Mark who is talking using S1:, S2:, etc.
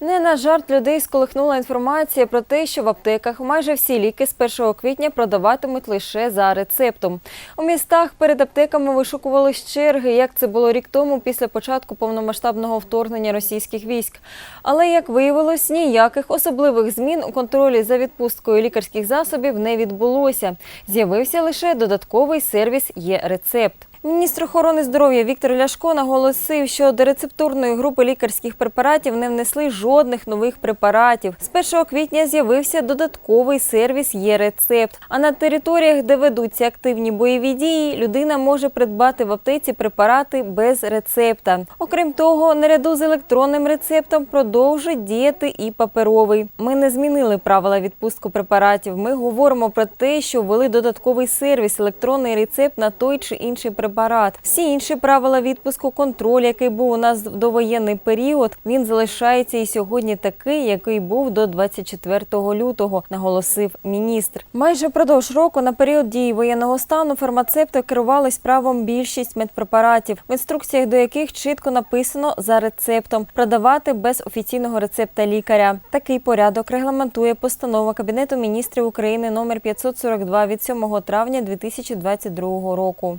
S1: Не на жарт людей сколихнула інформація про те, що в аптеках майже всі ліки з 1 квітня продаватимуть лише за рецептом. У містах перед аптеками вишукувались черги, як це було рік тому після початку повномасштабного вторгнення російських військ. Але як виявилось, ніяких особливих змін у контролі за відпусткою лікарських засобів не відбулося. З'явився лише додатковий сервіс є рецепт. Міністр охорони здоров'я Віктор Ляшко наголосив, що до рецептурної групи лікарських препаратів не внесли жодних нових препаратів. З 1 квітня з'явився додатковий сервіс є рецепт. А на територіях, де ведуться активні бойові дії, людина може придбати в аптеці препарати без рецепта. Окрім того, наряду з електронним рецептом продовжить діяти і паперовий. Ми не змінили правила відпустку препаратів. Ми говоримо про те, що ввели додатковий сервіс електронний рецепт на той чи інший препарат. Всі інші правила відпуску, контроль, який був у нас в довоєнний період, він залишається і сьогодні такий, який був до 24 лютого, наголосив міністр. Майже впродовж року на період дії воєнного стану фармацевти керувались правом більшість медпрепаратів, в інструкціях до яких чітко написано за рецептом продавати без офіційного рецепта лікаря. Такий порядок регламентує постанова Кабінету міністрів України номер 542 від 7 травня 2022 року.